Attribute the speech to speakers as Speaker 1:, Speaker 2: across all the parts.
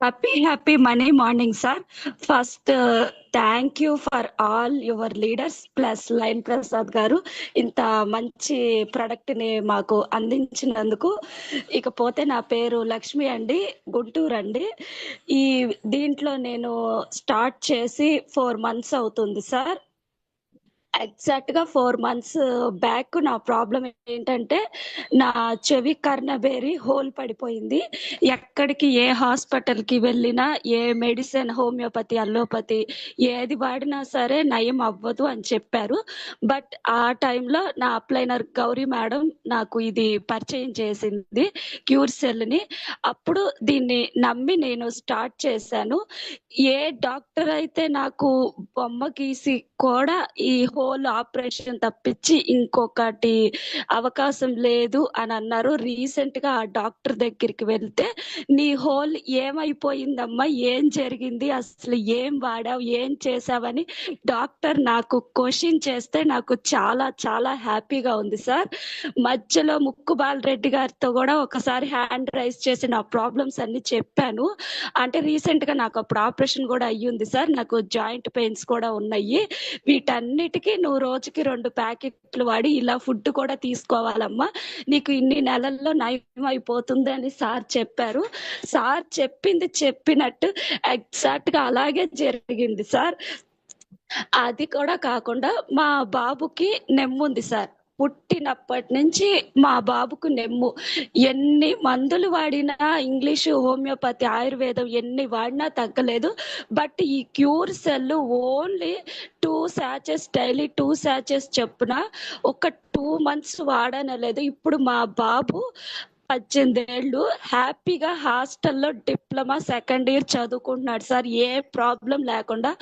Speaker 1: Happy happy money morning sir first thank you for all your leaders plus line Prasad garu. ఇంత మంచి ప్రొడక్ట్ని మాకు అందించినందుకు. ఇకపోతే నా పేరు లక్ష్మి అండి గుంటూరు అండి. ఈ దీంట్లో నేను స్టార్ట్ చేసి ఫోర్ మంత్స్ అవుతుంది సార్ ఎగ్జాక్ట్గా ఫోర్ మంత్స్ బ్యాక్ నా ప్రాబ్లం ఏంటంటే నా చెవి కర్ణబేరి హోల్ పడిపోయింది. ఎక్కడికి ఏ హాస్పిటల్కి వెళ్ళినా ఏ మెడిసిన్ హోమియోపతి అల్లోపతి ఏది వాడినా సరే నయం అవ్వదు అని చెప్పారు. బట్ ఆ టైంలో నా అప్లైనర్ గౌరీ మేడం నాకు ఇది పరిచయం చేసింది క్యూర్ సెల్ని అప్పుడు దీన్ని నమ్మి నేను స్టార్ట్ చేశాను. ఏ డాక్టర్ అయితే నాకు బొమ్మ గీసి కూడా ఈ హోల్ ఆపరేషన్ తప్పించి ఇంకొకటి అవకాశం లేదు అని అన్నారు. రీసెంట్గా ఆ డాక్టర్ దగ్గరికి వెళ్తే నీ హోల్ ఏమైపోయిందమ్మా? ఏం జరిగింది? అసలు ఏం వాడావు? ఏం చేసావని డాక్టర్ నాకు క్వశ్చన్ చేస్తే నాకు చాలా చాలా హ్యాపీగా ఉంది సార్. మధ్యలో ముక్కు బాలరెడ్డి గారితో కూడా ఒకసారి హ్యాండ్ రైజ్ చేసి నా ప్రాబ్లమ్స్ అన్ని చెప్పాను. అంటే రీసెంట్గా నాకు అప్పుడు ఆపరేషన్ కూడా అయ్యింది సార్. నాకు జాయింట్ పెయిన్స్ కూడా ఉన్నాయి. వీటన్నిటికీ నువ్వు రోజుకి రెండు ప్యాకెట్లు వాడి ఇలా ఫుడ్ కూడా తీసుకోవాలమ్మా. నీకు ఇన్ని నెలల్లో నయం అయిపోతుంది అని సార్ చెప్పారు. సార్ చెప్పింది చెప్పినట్టు ఎగ్జాక్ట్గా అలాగే జరిగింది సార్. అది కూడా కాకుండా మా బాబుకి నెమ్ముంది సార్. పుట్టినప్పటి నుంచి మా బాబుకు నెమ్ము. ఎన్ని మందులు వాడినా ఇంగ్లీషు హోమియోపతి ఆయుర్వేదం ఎన్ని వాడినా తగ్గలేదు. బట్ ఈ cure cell only two Sachs daily two Sachs చెప్పున ఒక టూ మంత్స్ వాడనలేదు. ఇప్పుడు మా బాబు పద్దెనిమిదేళ్ళు హ్యాపీగా హాస్టల్లో డిప్లొమా సెకండ్ ఇయర్ చదువుకుంటున్నాడు సార్. ఏ ప్రాబ్లం లేకుండా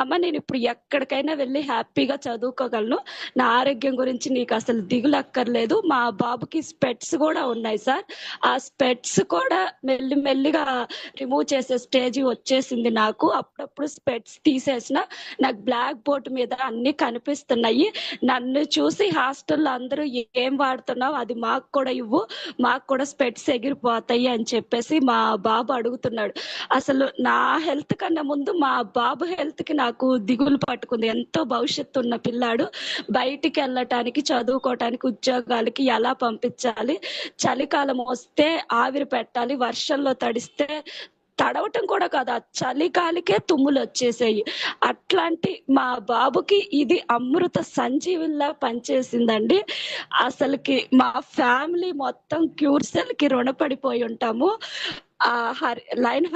Speaker 1: అమ్మ నేను ఇప్పుడు ఎక్కడికైనా వెళ్ళి హ్యాపీగా చదువుకోగలను. నా ఆరోగ్యం గురించి నీకు అసలు దిగులు అక్కర్లేదు మా బాబుకి స్పెట్స్ కూడా ఉన్నాయి సార్. ఆ స్పెట్స్ కూడా మెల్లి మెల్లిగా రిమూవ్ చేసే స్టేజ్ వచ్చేసింది నాకు. అప్పుడప్పుడు స్పెట్స్ తీసేసిన నాకు బ్లాక్ బోర్డ్ మీద అన్ని కనిపిస్తున్నాయి. నన్ను చూసి హాస్టల్లో అందరూ ఏం వాడుతున్నావు? అది మాకు కూడా ఇవ్వు. మా నాకు కూడా స్పెట్స్ ఎగిరిపోతాయి అని చెప్పేసి మా బాబు అడుగుతున్నాడు. అసలు నా హెల్త్ కన్నా ముందు మా బాబు హెల్త్కి నాకు దిగులు పట్టుకుంది. ఎంతో భవిష్యత్తు ఉన్న పిల్లాడు. బయటికి వెళ్ళటానికి చదువుకోవటానికి ఉద్యోగాలకి ఎలా పంపించాలి? చలికాలం వస్తే ఆవిరి పెట్టాలి. వర్షంలో తడిస్తే తడవటం కూడా కాదు. ఆ చలికాలికే తుమ్ములు వచ్చేసాయి అట్లాంటి మా బాబుకి ఇది అమృత సంజీవిలా పనిచేసిందండి. అసలుకి మా ఫ్యామిలీ మొత్తం క్యూర్సెల్కి కి రుణపడిపోయి ఉంటాము. ఆ హరి లైన్